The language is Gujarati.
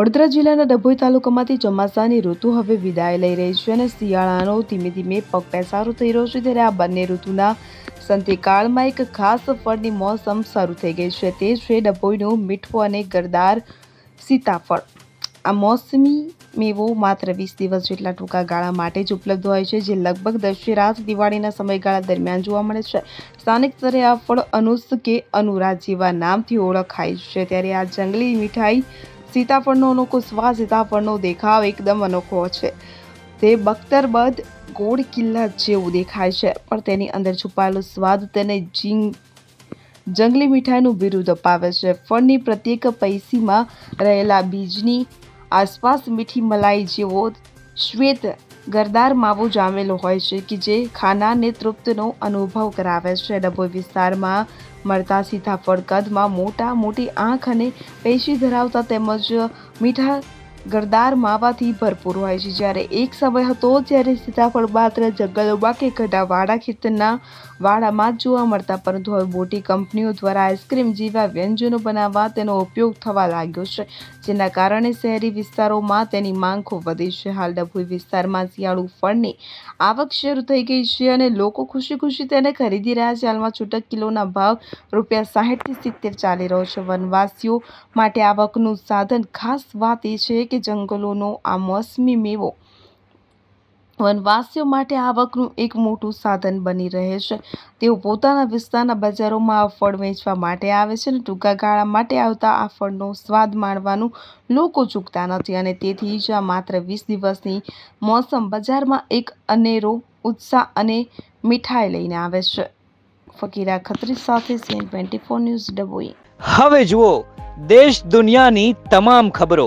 વડોદરા જિલ્લાના ડભોઈ તાલુકામાંથી ચોમાસાની ઋતુ હવે વિદાય લઈ રહી છે અને શિયાળાનો ધીમે ધીમે પગ પેસારો થઈ રહ્યો છે ત્યારે આ બંને ઋતુના સંતિકાળમાં એક ખાસ ફળની મોસમ શરૂ થઈ ગઈ છે. તે છે ડભોઈનું મીઠું અને ગરદાર સીતાફળ. આ મોસમી મેવો માત્ર વીસ દિવસ જેટલા ટૂંકા ગાળા માટે જ ઉપલબ્ધ હોય છે, જે લગભગ દશેરાત દિવાળીના સમયગાળા દરમિયાન જોવા મળે છે. સ્થાનિક સ્તરે આ ફળ અનુસ કે અનુરા જેવા નામથી ઓળખાય છે. ત્યારે આ જંગલી મીઠાઈ સીતાફળનો અનોખો સ્વાદ સીતાફળનો દેખાવ એકદમ અનોખો છે. તે બખ્તરબદ ગોળ કિલ્લા જેવું દેખાય છે, પણ તેની અંદર છુપાયેલો સ્વાદ તેને જીંગ જંગલી મીઠાઈનું બિરુદ અપાવે છે. ફળની પ્રત્યેક પૈસીમાં રહેલા બીજની આસપાસ મીઠી મલાઈ જેવો શ્વેત ગરદાર માવો જામેલો હોય છે કે જે ખાનારને તૃપ્તનો અનુભવ કરાવે છે. ડભોઈ વિસ્તારમાં મળતા સીતાફળ કદમાં મોટા મોટી આંખ અને પેશી ધરાવતા તેમજ મીઠા ગરદાર માવાથી ભરપૂર હોય છે. જ્યારે એક સમય હતો જ્યારે સીતાફળ માત્ર જંગલોમાં કે ગઢાવાળા ખેતરના વાડામાં જ જોવા મળતા, પરંતુ હવે મોટી કંપનીઓ દ્વારા આઈસ્ક્રીમ જેવા વ્યંજનો બનાવવા તેનો ઉપયોગ થવા લાગ્યો છે, જેના કારણે શહેરી વિસ્તારોમાં તેની માંગ ખૂબ વધી છે. હાલ ડભોઈ વિસ્તારમાં શિયાળુ ફળની આવક શરૂ થઈ ગઈ છે અને લોકો ખુશી ખુશી તેને ખરીદી રહ્યા છે. હાલમાં છૂટક કિલોના ભાવ રૂપિયા સાહીઠથી સિત્તેર ચાલી રહ્યો છે. વનવાસીઓ માટે આવકનું સાધન ખાસ વાત એ છે કે જંગલોનો આ મોસમી મેવો વનવાસીઓ માટે આવકનું એક મોટું સાધન બની રહે છે. તેઓ પોતાના વિસ્તારના બજારોમાં આ ફળ વેચવા માટે આવે છે અને ટૂંકા ગાળા માટે આવતા આ ફળનો સ્વાદ માણવાનું લોકો ચૂકતા નથી અને તેથી જ આ માત્ર વીસ દિવસની મોસમ બજારમાં એક અનેરો ઉત્સાહ અને મીઠાઈ લઈને આવે છે. ફકીરા ખત્રી સાથે CN twenty four news Dabhoi હવે જુઓ, દેશ દુનિયાની તમામ ખબરો